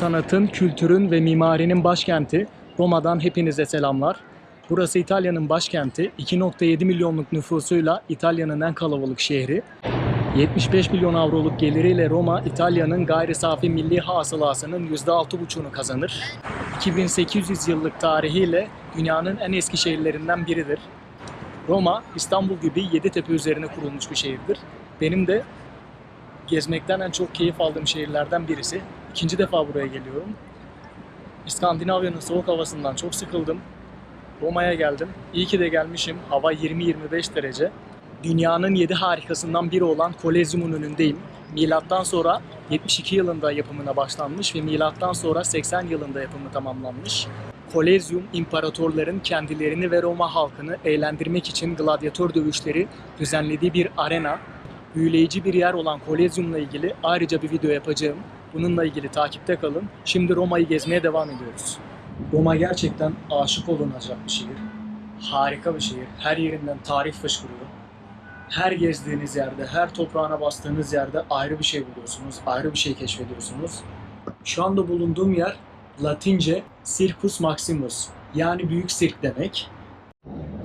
Sanatın, kültürün ve mimarinin başkenti Roma'dan hepinize selamlar. Burası İtalya'nın başkenti. 2.7 milyonluk nüfusuyla İtalya'nın en kalabalık şehri. 75 milyon avroluk geliriyle Roma, İtalya'nın gayri safi milli hasılasının %6,5'unu kazanır. 2800 yıllık tarihiyle dünyanın en eski şehirlerinden biridir. Roma, İstanbul gibi Yeditepe üzerine kurulmuş bir şehirdir. Benim de gezmekten en çok keyif aldığım şehirlerden birisi. İkinci defa buraya geliyorum. İskandinavya'nın soğuk havasından çok sıkıldım. Roma'ya geldim. İyi ki de gelmişim. Hava 20-25 derece. Dünyanın 7 harikasından biri olan Kolezyum'un önündeyim. Milattan sonra 72 yılında yapımına başlanmış ve milattan sonra 80 yılında yapımı tamamlanmış. Kolezyum, imparatorların kendilerini ve Roma halkını eğlendirmek için gladyatör dövüşleri düzenlediği bir arena. Büyüleyici bir yer olan Kolezyum'la ilgili ayrıca bir video yapacağım. Bununla ilgili takipte kalın. Şimdi Roma'yı gezmeye devam ediyoruz. Roma gerçekten aşık olunacak bir şehir. Harika bir şehir. Her yerinden tarih fışkırıyor. Her gezdiğiniz yerde, her toprağına bastığınız yerde ayrı bir şey buluyorsunuz, ayrı bir şey keşfediyorsunuz. Şu anda bulunduğum yer Latince Circus Maximus yani büyük sirk demek.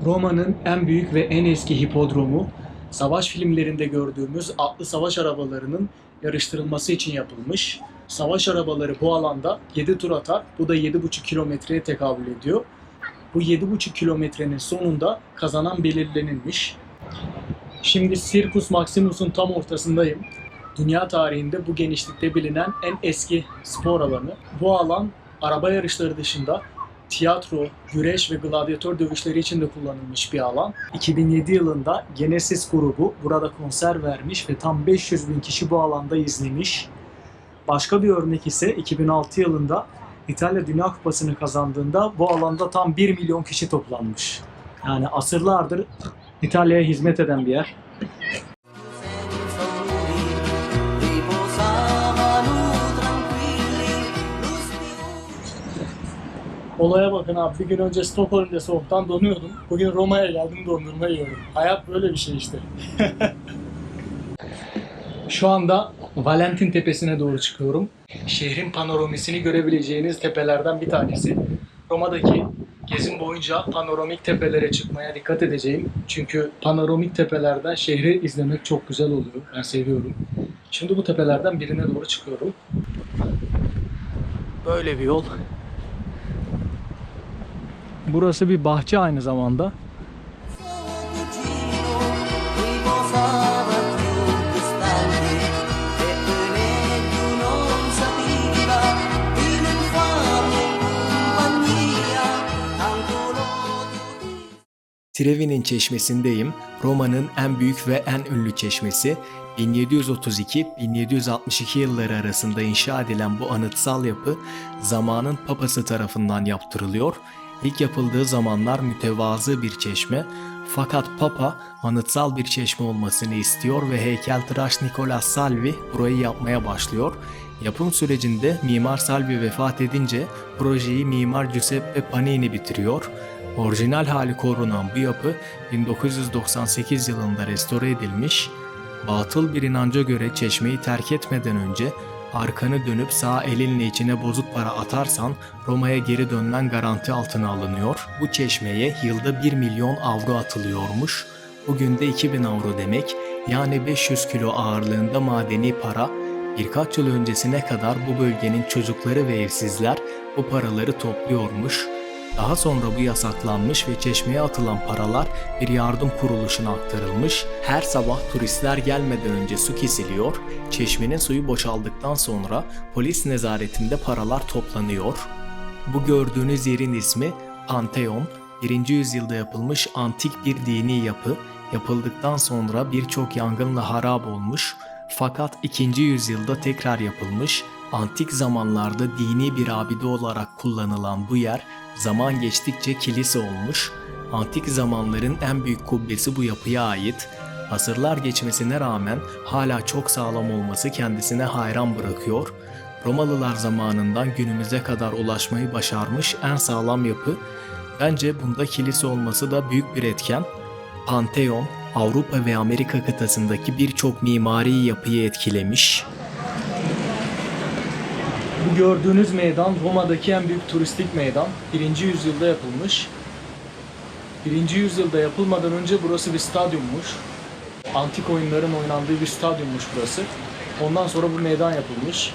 Roma'nın en büyük ve en eski hipodromu, savaş filmlerinde gördüğümüz atlı savaş arabalarının yarıştırılması için yapılmış. Savaş arabaları bu alanda 7 tur atar. Bu da 7,5 kilometreye tekabül ediyor. Bu 7,5 kilometrenin sonunda kazanan belirlenilmiş. Şimdi Circus Maximus'un tam ortasındayım. Dünya tarihinde bu genişlikte bilinen en eski spor alanı. Bu alan araba yarışları dışında tiyatro, güreş ve gladyatör dövüşleri için de kullanılmış bir alan. 2007 yılında Genesis grubu burada konser vermiş ve tam 500 bin kişi bu alanda izlemiş. Başka bir örnek ise 2006 yılında İtalya Dünya Kupası'nı kazandığında bu alanda tam 1 milyon kişi toplanmış. Yani asırlardır İtalya'ya hizmet eden bir yer. Olaya bakın abi. Bir gün önce Stockholm'de soğuktan donuyordum. Bugün Roma'ya geldim dondurma yiyorum. Hayat böyle bir şey işte. Şu anda Valentin Tepesi'ne doğru çıkıyorum. Şehrin panoramasını görebileceğiniz tepelerden bir tanesi. Roma'daki gezim boyunca panoramik tepelere çıkmaya dikkat edeceğim. Çünkü panoramik tepelerden şehri izlemek çok güzel oluyor. Ben seviyorum. Şimdi bu tepelerden birine doğru çıkıyorum. Böyle bir yol. Burası bir bahçe aynı zamanda. Trevi'nin çeşmesindeyim. Roma'nın en büyük ve en ünlü çeşmesi. 1732-1762 yılları arasında inşa edilen bu anıtsal yapı zamanın papası tarafından yaptırılıyor. İlk yapıldığı zamanlar mütevazı bir çeşme fakat papa anıtsal bir çeşme olmasını istiyor ve heykeltıraş Nicolas Salvi burayı yapmaya başlıyor. Yapım sürecinde Mimar Salvi vefat edince projeyi Mimar Giuseppe Panini bitiriyor. Orijinal hali korunan bu yapı 1998 yılında restore edilmiş. Batıl bir inanca göre çeşmeyi terk etmeden önce arkanı dönüp sağ elinle içine bozuk para atarsan Roma'ya geri dönmen garanti altına alınıyor. Bu çeşmeye yılda 1 milyon avro atılıyormuş. Bugün de 2000 avro demek yani 500 kilo ağırlığında madeni para Birkaç yıl öncesine kadar bu bölgenin çocukları ve evsizler bu paraları topluyormuş. Daha sonra bu yasaklanmış ve çeşmeye atılan paralar bir yardım kuruluşuna aktarılmış. Her sabah turistler gelmeden önce su kesiliyor. Çeşmenin suyu boşaldıktan sonra polis nezaretinde paralar toplanıyor. Bu gördüğünüz yerin ismi Pantheon. 1. yüzyılda yapılmış antik bir dini yapı. Yapıldıktan sonra birçok yangınla harap olmuş. Fakat 2. yüzyılda tekrar yapılmış. Antik zamanlarda dini bir abide olarak kullanılan bu yer zaman geçtikçe kilise olmuş. Antik zamanların en büyük kubbesi bu yapıya ait. Asırlar geçmesine rağmen hala çok sağlam olması kendisine hayran bırakıyor. Romalılar zamanından günümüze kadar ulaşmayı başarmış en sağlam yapı. Bence bunda kilise olması da büyük bir etken. Pantheon, Avrupa ve Amerika kıtasındaki birçok mimari yapıyı etkilemiş. Bu gördüğünüz meydan Roma'daki en büyük turistik meydan. 1. yüzyılda yapılmış. 1. yüzyılda yapılmadan önce burası bir stadyummuş. Antik oyunların oynandığı bir stadyummuş burası. Ondan sonra bu meydan yapılmış.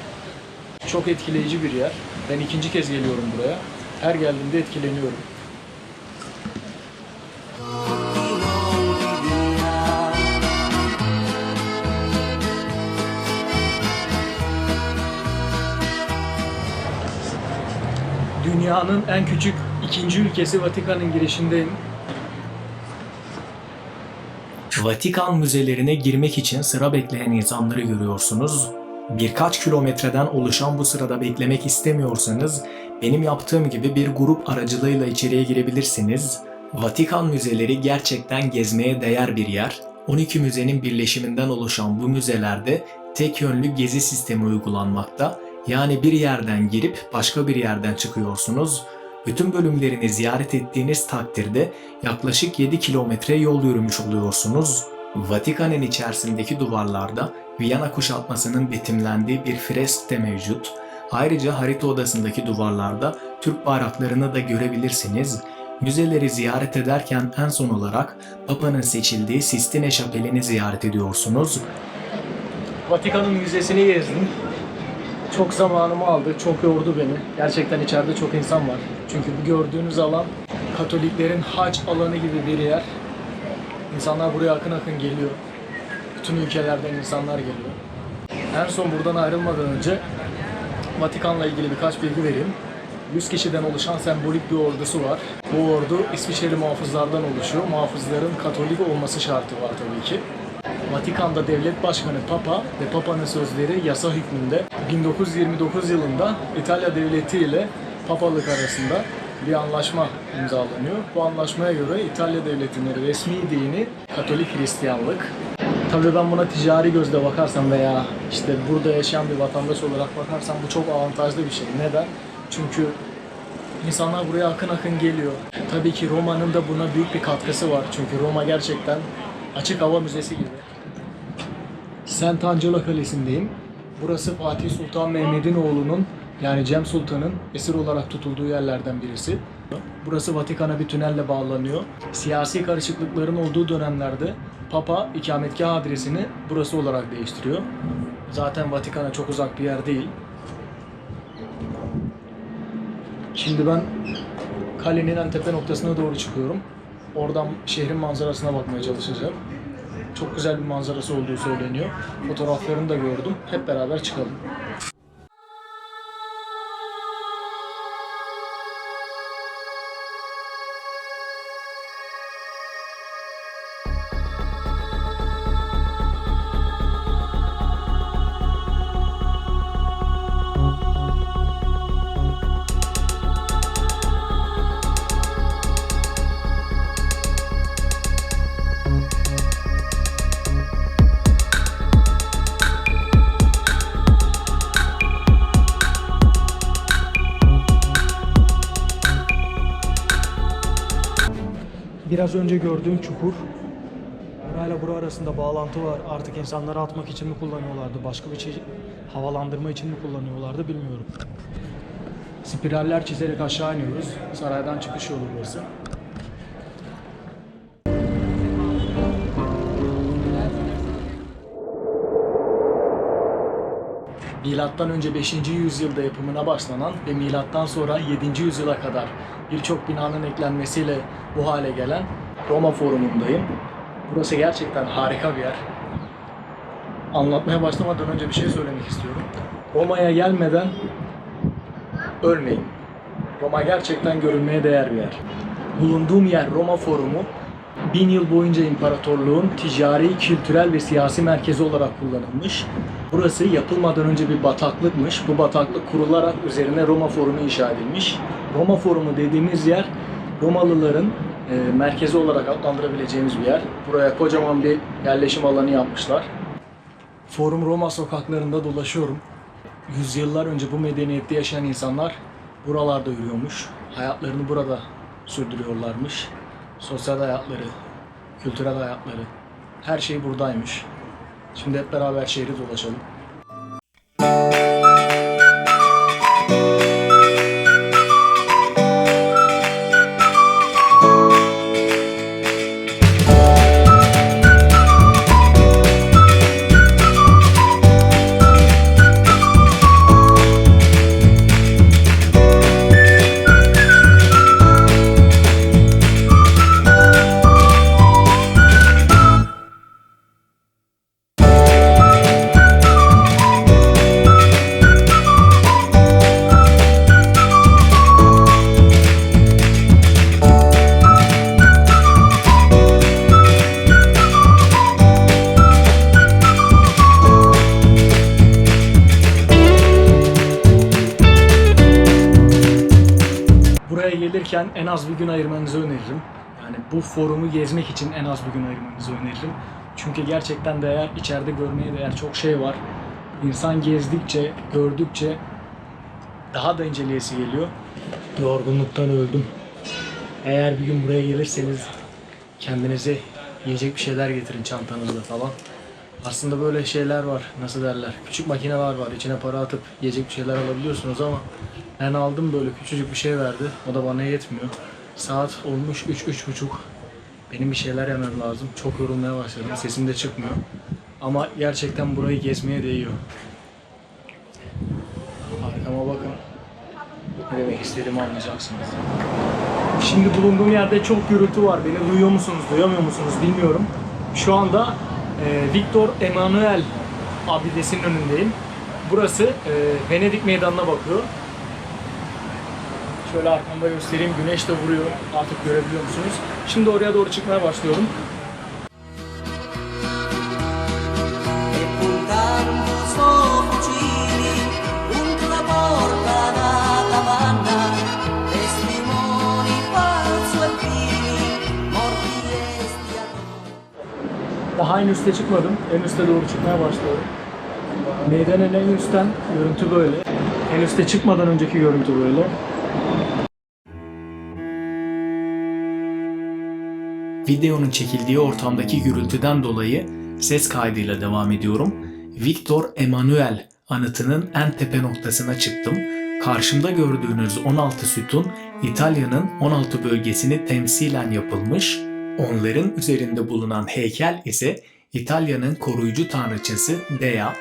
Çok etkileyici bir yer. Ben ikinci kez geliyorum buraya. Her geldiğimde etkileniyorum. Dünyanın en küçük ikinci ülkesi Vatikan'ın girişindeyim. Vatikan müzelerine girmek için sıra bekleyen insanları görüyorsunuz. Birkaç kilometreden oluşan bu sırada beklemek istemiyorsanız benim yaptığım gibi bir grup aracılığıyla içeriye girebilirsiniz. Vatikan müzeleri gerçekten gezmeye değer bir yer. 12 müzenin birleşiminden oluşan bu müzelerde tek yönlü gezi sistemi uygulanmakta. Yani bir yerden girip başka bir yerden çıkıyorsunuz. Bütün bölümlerini ziyaret ettiğiniz takdirde yaklaşık 7 kilometre yol yürümüş oluyorsunuz. Vatikan'ın içerisindeki duvarlarda Viyana kuşatmasının betimlendiği bir fresk de mevcut. Ayrıca harita odasındaki duvarlarda Türk bayraklarını da görebilirsiniz. Müzeleri ziyaret ederken en son olarak Papa'nın seçildiği Sistine Şapeli'ni ziyaret ediyorsunuz. Vatikan'ın müzesini gezdim. Çok zamanımı aldı, çok yordu beni. Gerçekten içeride çok insan var. Çünkü bu gördüğünüz alan Katoliklerin hac alanı gibi bir yer. İnsanlar buraya akın akın geliyor. Bütün ülkelerden insanlar geliyor. En son buradan ayrılmadan önce Vatikan'la ilgili birkaç bilgi vereyim. 100 kişiden oluşan sembolik bir ordusu var. Bu ordu İsviçreli muhafızlardan oluşuyor. Muhafızların Katolik olması şartı var tabii ki. Vatikan'da devlet başkanı Papa ve Papa'nın sözleri yasa hükmünde 1929 yılında İtalya devleti ile Papalık arasında bir anlaşma imzalanıyor. Bu anlaşmaya göre İtalya devletinin resmi dini Katolik Hristiyanlık. Tabii ben buna ticari gözle bakarsam veya işte burada yaşayan bir vatandaş olarak bakarsam bu çok avantajlı bir şey. Neden? Çünkü İnsanlar buraya akın akın geliyor. Tabii ki Roma'nın da buna büyük bir katkısı var. Çünkü Roma gerçekten açık hava müzesi gibi. Saint Angelo Kalesi'ndeyim. Burası Fatih Sultan Mehmet'in oğlunun yani Cem Sultan'ın esir olarak tutulduğu yerlerden birisi. Burası Vatikan'a bir tünelle bağlanıyor. Siyasi karışıklıkların olduğu dönemlerde Papa ikametgah adresini burası olarak değiştiriyor. Zaten Vatikan'a çok uzak bir yer değil. Şimdi ben kalenin en tepe noktasına doğru çıkıyorum. Oradan şehrin manzarasına bakmaya çalışacağım. Çok güzel bir manzarası olduğu söyleniyor. Fotoğraflarını da gördüm. Hep beraber çıkalım. Biraz önce gördüğüm çukur. Burayla bura arasında bağlantı var. Artık insanları atmak için mi kullanıyorlardı? Başka bir şey havalandırma için mi kullanıyorlardı bilmiyorum. Spiraller çizerek aşağı iniyoruz. Saraydan çıkış yolu burası. Milattan önce 5. yüzyılda yapımına başlanan ve milattan sonra 7. yüzyıla kadar birçok binanın eklenmesiyle bu hale gelen Roma Forumundayım. Burası gerçekten harika bir yer. Anlatmaya başlamadan önce bir şey söylemek istiyorum. Roma'ya gelmeden ölmeyin. Roma gerçekten görülmeye değer bir yer. Bulunduğum yer Roma Forumu bin yıl boyunca imparatorluğun ticari, kültürel ve siyasi merkezi olarak kullanılmış. Burası yapılmadan önce bir bataklıkmış. Bu bataklık kurularak üzerine Roma Forumu inşa edilmiş. Roma Forumu dediğimiz yer Romalıların e, merkezi olarak adlandırabileceğimiz bir yer. Buraya kocaman bir yerleşim alanı yapmışlar. Forum Roma sokaklarında dolaşıyorum. Yüzyıllar önce bu medeniyette yaşayan insanlar buralarda yürüyormuş. Hayatlarını burada sürdürüyorlarmış. Sosyal hayatları, kültürel hayatları, her şey buradaymış. Şimdi hep beraber şehri dolaşalım. En az bir gün ayırmanızı öneririm. Yani bu forumu gezmek için en az bir gün ayırmanızı öneririm. Çünkü gerçekten değer, içeride görmeye değer çok şey var. İnsan gezdikçe, gördükçe daha da inceleyesi geliyor. Yorgunluktan öldüm. Eğer bir gün buraya gelirseniz kendinize yiyecek bir şeyler getirin çantanızda falan. Aslında böyle şeyler var. Nasıl derler? Küçük makineler var. İçine para atıp yiyecek bir şeyler alabiliyorsunuz ama ben aldım böyle küçücük bir şey verdi. O da bana yetmiyor. Saat olmuş 3 üç, buçuk. Benim bir şeyler yemem lazım. Çok yorulmaya başladım. Sesim de çıkmıyor. Ama gerçekten burayı gezmeye değiyor. Arkama bakın. Ne demek istediğimi anlayacaksınız. Şimdi bulunduğum yerde çok gürültü var. Beni duyuyor musunuz, duyamıyor musunuz bilmiyorum. Şu anda e, Victor Emanuel abidesinin önündeyim. Burası e, Venedik meydanına bakıyor. Şöyle arkamda göstereyim. Güneş de vuruyor. Artık görebiliyor musunuz? Şimdi oraya doğru çıkmaya başlıyorum. Daha en üste çıkmadım. En üste doğru çıkmaya başlıyorum. Meydanın en üstten görüntü böyle. En üste çıkmadan önceki görüntü böyle. Videonun çekildiği ortamdaki gürültüden dolayı ses kaydıyla devam ediyorum. Victor Emanuel anıtının en tepe noktasına çıktım. Karşımda gördüğünüz 16 sütun İtalya'nın 16 bölgesini temsilen yapılmış. Onların üzerinde bulunan heykel ise İtalya'nın koruyucu tanrıçası Dea.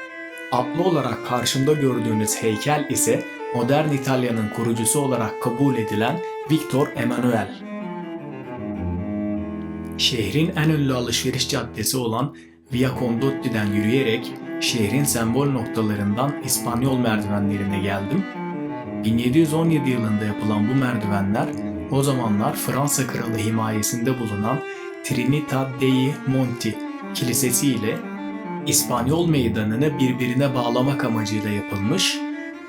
Adlı olarak karşımda gördüğünüz heykel ise modern İtalya'nın kurucusu olarak kabul edilen Victor Emanuel. Şehrin en ünlü alışveriş caddesi olan Via Condotti'den yürüyerek şehrin sembol noktalarından İspanyol merdivenlerine geldim. 1717 yılında yapılan bu merdivenler o zamanlar Fransa kralı himayesinde bulunan Trinita dei Monti kilisesi ile İspanyol meydanını birbirine bağlamak amacıyla yapılmış,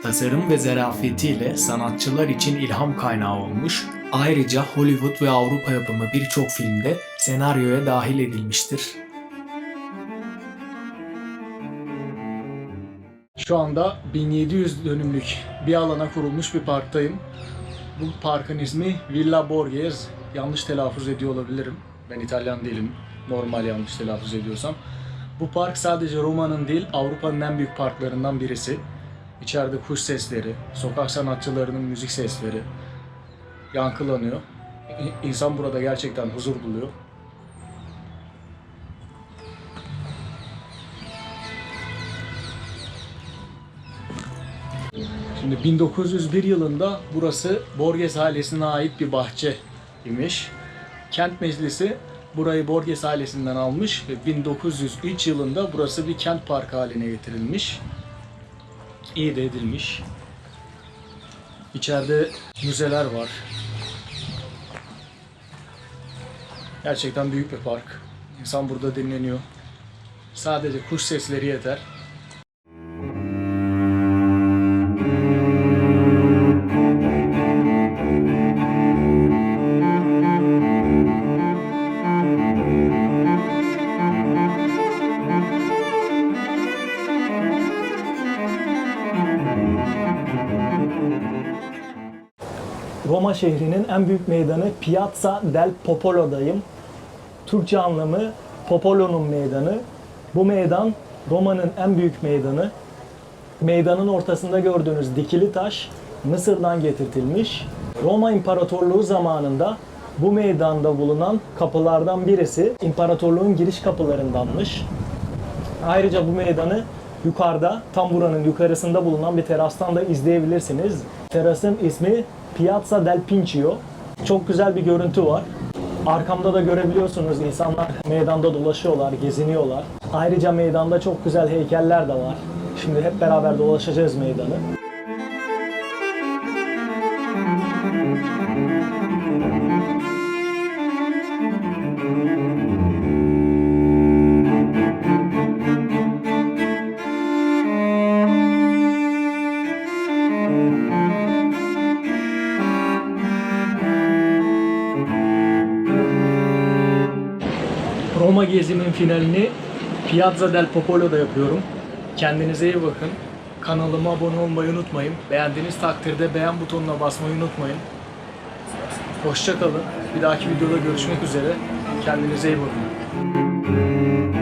tasarım ve zarafetiyle sanatçılar için ilham kaynağı olmuş, ayrıca Hollywood ve Avrupa yapımı birçok filmde senaryoya dahil edilmiştir. Şu anda 1700 dönümlük bir alana kurulmuş bir parktayım. Bu parkın ismi Villa Borghese. Yanlış telaffuz ediyor olabilirim. Ben İtalyan değilim. Normal yanlış telaffuz ediyorsam. Bu park sadece Roma'nın değil Avrupa'nın en büyük parklarından birisi. İçeride kuş sesleri, sokak sanatçılarının müzik sesleri yankılanıyor. İnsan burada gerçekten huzur buluyor. Şimdi 1901 yılında burası Borges ailesine ait bir bahçe imiş. Kent meclisi burayı Borges ailesinden almış ve 1903 yılında burası bir kent parkı haline getirilmiş. İyi de edilmiş. İçeride müzeler var. Gerçekten büyük bir park. İnsan burada dinleniyor. Sadece kuş sesleri yeter. Roma şehrinin en büyük meydanı Piazza del Popolo'dayım. Türkçe anlamı Popolo'nun meydanı. Bu meydan Roma'nın en büyük meydanı. Meydanın ortasında gördüğünüz dikili taş Mısır'dan getirtilmiş. Roma İmparatorluğu zamanında bu meydanda bulunan kapılardan birisi imparatorluğun giriş kapılarındanmış. Ayrıca bu meydanı yukarıda, tam buranın yukarısında bulunan bir terastan da izleyebilirsiniz. Terasın ismi Piazza del Pincio. Çok güzel bir görüntü var. Arkamda da görebiliyorsunuz insanlar meydanda dolaşıyorlar, geziniyorlar. Ayrıca meydanda çok güzel heykeller de var. Şimdi hep beraber dolaşacağız meydanı. Roma gezimin finalini Piazza del Popolo'da yapıyorum. Kendinize iyi bakın. Kanalıma abone olmayı unutmayın. Beğendiğiniz takdirde beğen butonuna basmayı unutmayın. Hoşça kalın. Bir dahaki videoda görüşmek üzere. Kendinize iyi bakın.